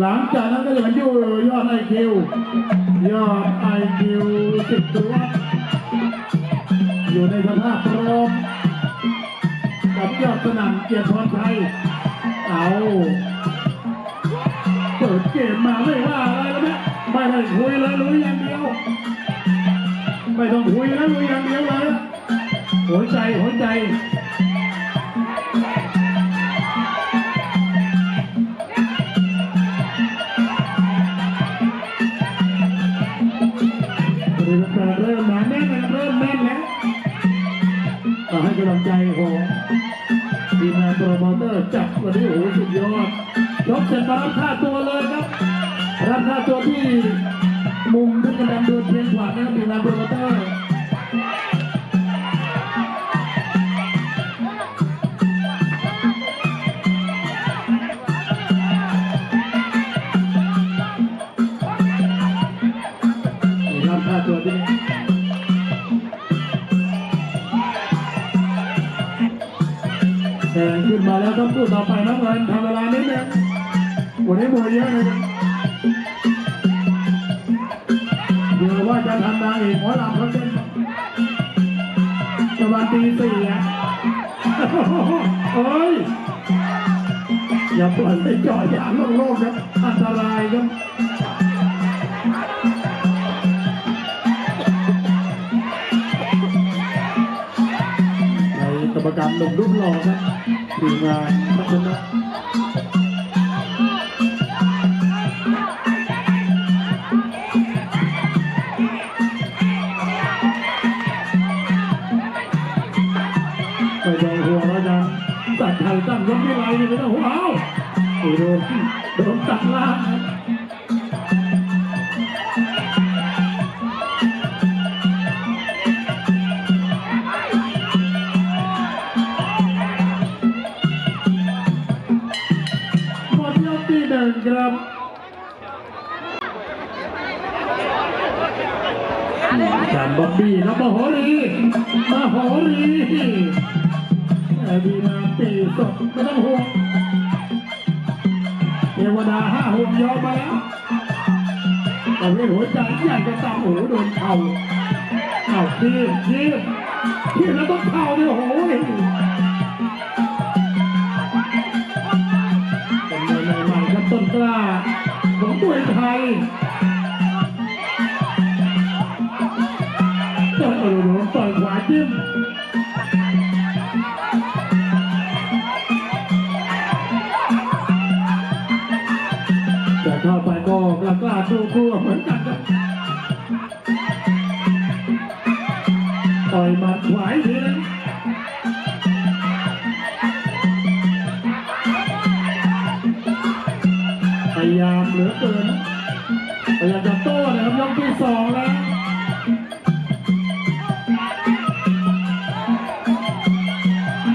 หลังจากนั้นก็จะมาอยู่ยอดไอคิวยอดไอคิวสิบตัวอยู่ในสภาพพร้อมกับยอดสนั่นเกียรติพรชัยเอาเปิดเกมมาไม่ว่าอะไรแล้วนะไม่ได้คุยเลยลุยอย่างเดียว ไม่ต้องคุยนะลุยอย่างเดียวเลยหัวใจหัวใจ บริการเริ่มมาแน่นแล้วเริ่มแน่นแล้วก็ให้กำลังใจของทีมงานโปรโมเตอร์จับวันนี้โอ้โหสุดยอดยกเสร็จมารับค่าตัวเลยครับรับค่าตัวที่มุมทุกกระดังเดินเพียงขวานะครับทีมงานโปรโมเตอร์ แข่งขึ้นมาแล้วต้องพูดต่อไปน้ำเงินทำเวลานิดนึงวันนี้มวยเยอะเลยเดี๋ยวว่าจะทำนางเอกหมอลำเขาเต้นประมาณตีสี่อะเฮ้ยอย่าปล่อยไปเจาะยางโลกๆครับอันตรายครับ ในกรรมหนุ่มรุ่นหล่อครับทีมงานพัฒนาไม่ต้องห่วงแล้วนะตัดไทยตั้งยกที่ไรนี่ไม่ต้องห่วงเอ้าโอ้โดนโดนตัดล่าง ที่หนึ่งครับจานบ๊อบบี้แล้วมโหรีมโหรีไอ้ดีนาปีสดไม่ต้องห่วงเทวดาห้าห่วงยอมมาแล้วแต่เวทหัวใจใหญ่จะตามโอ้โหโดนเข่าอ้าทีบทีบทีบแล้วต้องเข่าเนี่ยโอ้โกล้าของมวยไทยต่อยออโดนต่อยขวาจิ้มแต่เข้าไปก็กล้ากล้าสู้คู่เหมือนกันต่อยมัดขวาอีกทีนึง พยายามจะโต้นะครับยกที่สองแล้ว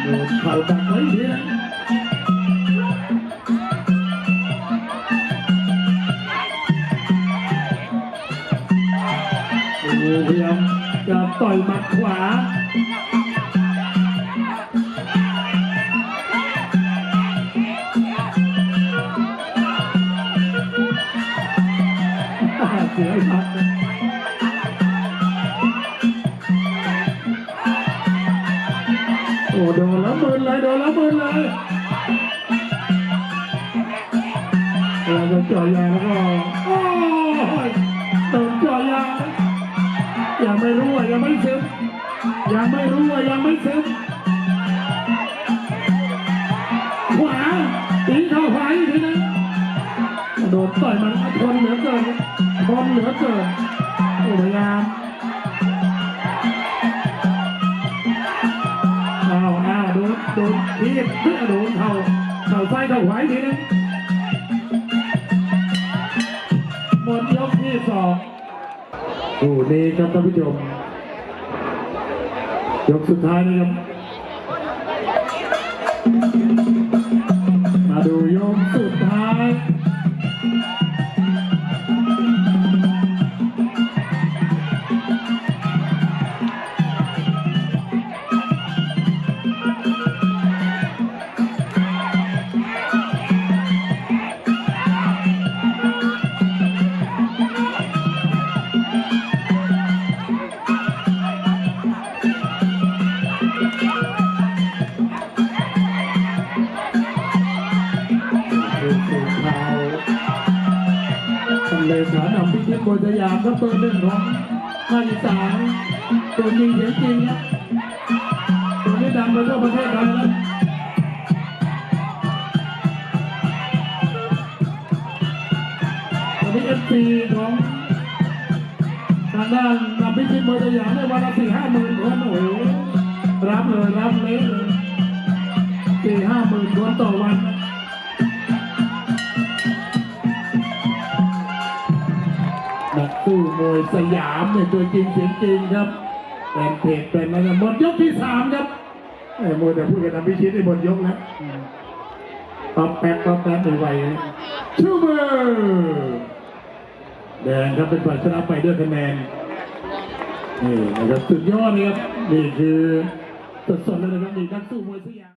โดนเข่าดักไว้อีนะโอ้โหพยายามจะต่อยหมัดขวา โอ้โดนแล้วมืนเลยโดนแล้วมืนเลยเราจะจ่อยางแล้วก็โอ้ยโดนเจ่อยางยังไม่รู้ว่ายังไม่ซึมยังไม่รู้ว่ายังไม่ซึมขวาตีเข้าขวาอีกทีนึงโดนต่อยมันทนเหลือเกินทนเหลือเกินโอ้ยายาม โดนโดนทีบเพื่อโดนเข่าเข่าซ้ายเข่าขวาอีกทีนึงหมดยกที่สองคู่นี้ครับท่านผู้ชมยกสุดท้ายนะครับ เลขานำพิชิตมวยสยามครับเบอร์หนึ่งของภาอีสานตัวจริงเสียงจริงครับตัวนี้ดังไปทั่วประเทศไทยแล้วตัวนี้เอฟซีของทางด้านนำพิชิตมวยสยามในวันละสี่ห้าหมื่นคนโอ้โหรับเลยรับเละเลยสี่ห้าหมื่นคนต่อวันนั กสู้มวยสยามเนี่ยตัวจริงเสียงจริงครับเป็นเพจเป็นอะไรหมดยกที่สามครับไอ้มวยแต่พูดกันทำพิชิตในหมดยกแล้วป๊อปแป๊บป๊อปแป๊บไม่ไวชูเบอแดงครับเป็นฝ่ายชนะไปด้วยคะแนนนี่นะครับสุดยอดเลยครับนี่คือสดๆเลยนะครับนี่นักสู้มวยสยาม